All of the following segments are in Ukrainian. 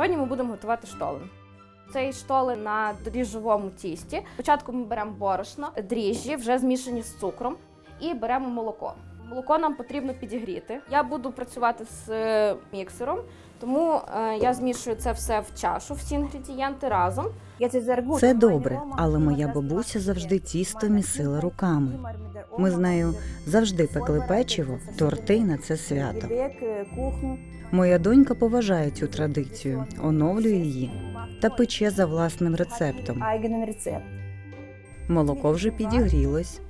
Сьогодні ми будемо готувати штолен. Цей штолен на дріжджовому тісті. Спочатку ми беремо борошно, дріжджі, вже змішані з цукром, і беремо молоко. Молоко нам потрібно підігріти. Я буду працювати з е, міксером, тому е, я змішую це все в чашу, всі інгредієнти разом. Це добре, але моя бабуся завжди тісто місила руками. Ми з нею завжди пекли печиво, торти на це свято. Моя донька поважає цю традицію, оновлює її та пече за власним рецептом. Молоко вже підігрілось.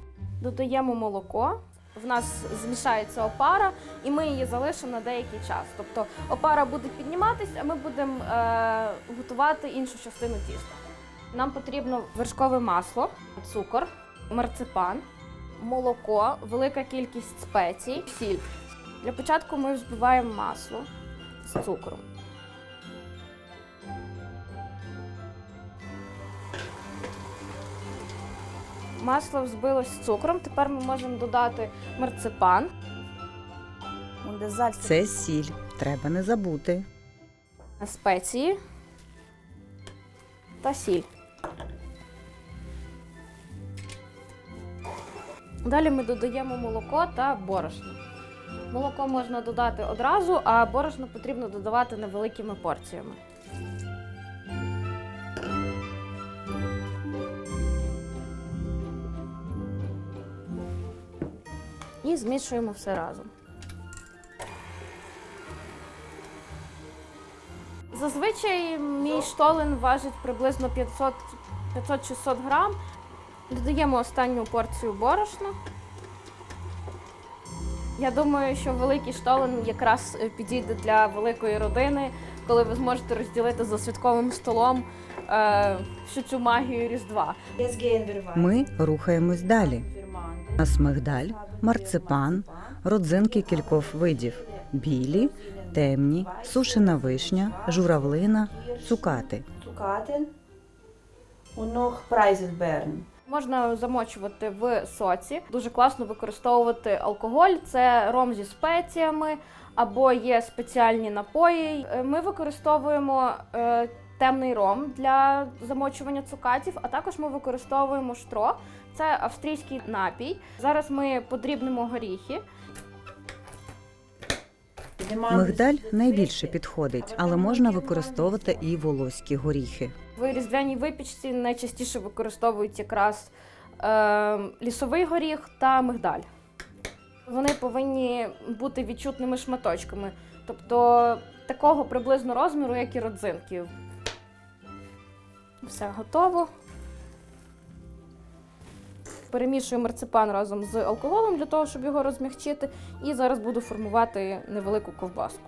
Додаємо молоко. В нас змішається опара, і ми її залишимо на деякий час. Тобто опара буде підніматись, а ми будемо е, готувати іншу частину тіста. Нам потрібно вершкове масло, цукор, марципан, молоко, велика кількість спецій, сіль. Для початку ми взбиваємо масло з цукром. Масло взбилось з цукром. Тепер ми можемо додати марципан, Це сіль, треба не забути. спеції та сіль. Далі ми додаємо молоко та борошно. Молоко можна додати одразу, а борошно потрібно додавати невеликими порціями. І змішуємо все разом. Зазвичай мій штолен важить приблизно 500 500-600 грам. Додаємо останню порцію борошна. Я думаю, що великий штолен якраз підійде для великої родини, коли ви зможете розділити за святковим столом е, всю цю магію Різдва. Ми рухаємось далі. Нас мигдаль, марципан, родзинки кількох видів: білі, темні, сушена вишня, журавлина, цукати. Und noch Можна замочувати в соці. Дуже класно використовувати алкоголь. Це ром зі спеціями або є спеціальні напої. Ми використовуємо е, темний ром для замочування цукатів, а також ми використовуємо штро. Це австрійський напій. Зараз ми подрібнемо горіхи. Мигдаль найбільше підходить, але можна використовувати і волоські горіхи. В різдвяній випічці найчастіше використовують якраз е, лісовий горіх та мигдаль. Вони повинні бути відчутними шматочками, тобто такого приблизно розміру, як і родзинки. Все готово. Перемішую марципан разом з алкоголем для того, щоб його розмягчити. І зараз буду формувати невелику ковбаску.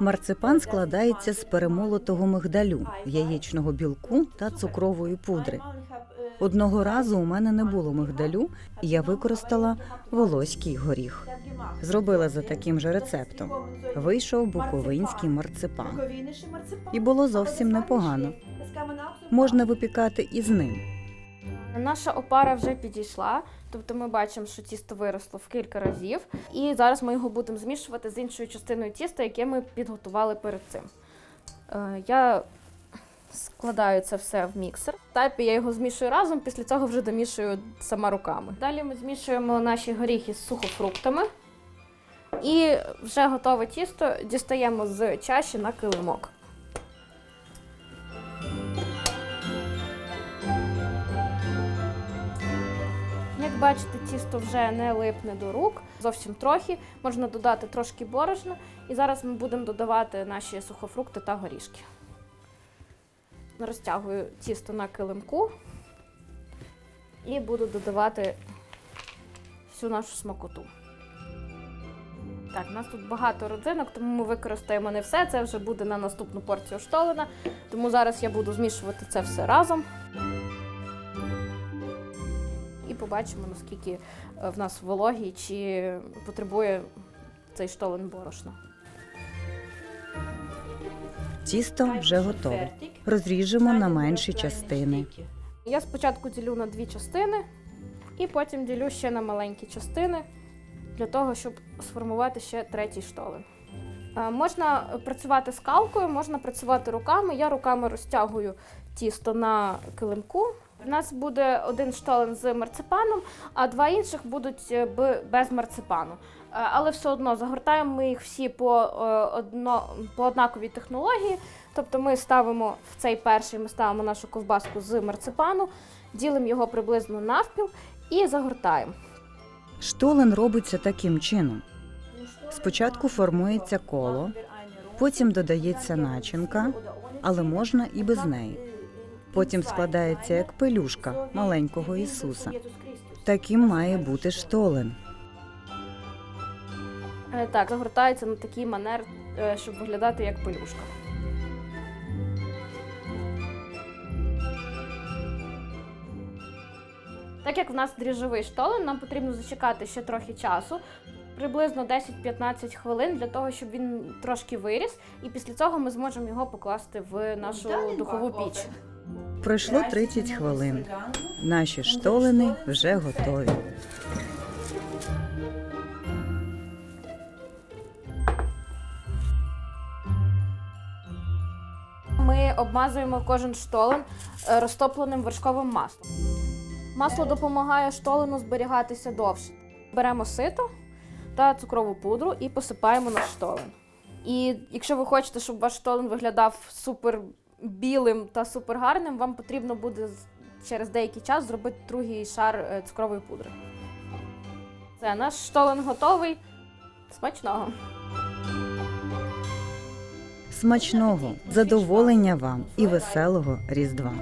Марципан складається з перемолотого мигдалю, яєчного білку та цукрової пудри. Одного разу у мене не було мигдалю, і я використала волоський горіх. Зробила за таким же рецептом. Вийшов буковинський марципан. І було зовсім непогано. Можна випікати і з ним. Наша опара вже підійшла, тобто ми бачимо, що тісто виросло в кілька разів. І зараз ми його будемо змішувати з іншою частиною тіста, яке ми підготували перед цим. Е, Я складаю це все в міксер. Тайпі я його змішую разом, після цього вже домішую сама руками. Далі ми змішуємо наші горіхи з сухофруктами. І вже готове тісто дістаємо з чаші на килимок. Бачите, тісто вже не липне до рук, зовсім трохи. Можна додати трошки борошна. І зараз ми будемо додавати наші сухофрукти та горішки. Розтягую тісто на килимку і буду додавати всю нашу смакоту. Так, у нас тут багато родзинок, тому ми використаємо не все. Це вже буде на наступну порцію штолена. Тому зараз я буду змішувати це все разом. І побачимо, наскільки е, в нас вологий, чи потребує цей штолен борошна. Тісто вже готове. Розріжемо на менші частини. Я спочатку ділю на дві частини, і потім ділю ще на маленькі частини для того, щоб сформувати ще третій штолен. Е, Можна працювати скалкою, можна працювати руками. Я руками розтягую тісто на килимку. У нас буде один штолен з марципаном, а два інших будуть е, без марципану. Е, Але все одно загортаємо ми їх всі по, е, одно, по однаковій технології. Тобто ми ставимо в цей перший, ми ставимо нашу ковбаску з марципану, ділимо його приблизно навпіл і загортаємо. Штолен робиться таким чином: спочатку формується коло, потім додається начинка, але можна і без неї. Потім складається як пелюшка маленького Ісуса. Таким має бути штолен. Е, Так, загортається на такий манер, е, щоб виглядати як пелюшка. Так як в нас дріжджовий штолен, нам потрібно зачекати ще трохи часу, приблизно 10-15 хвилин для того, щоб він трошки виріс, і після цього ми зможемо його покласти в нашу духову піч. Пройшло 30 хвилин. Наші штолени вже готові. Ми обмазуємо кожен штолен е, розтопленим вершковим маслом. Масло допомагає штолену зберігатися довше. Беремо сито та цукрову пудру і посипаємо наш штолен. І якщо ви хочете, щоб ваш штолен виглядав супер білим та супергарним, вам потрібно буде через деякий час зробити другий шар е, цукрової пудри. Це наш штолен готовий. Смачного! Смачного, задоволення вам і веселого Різдва!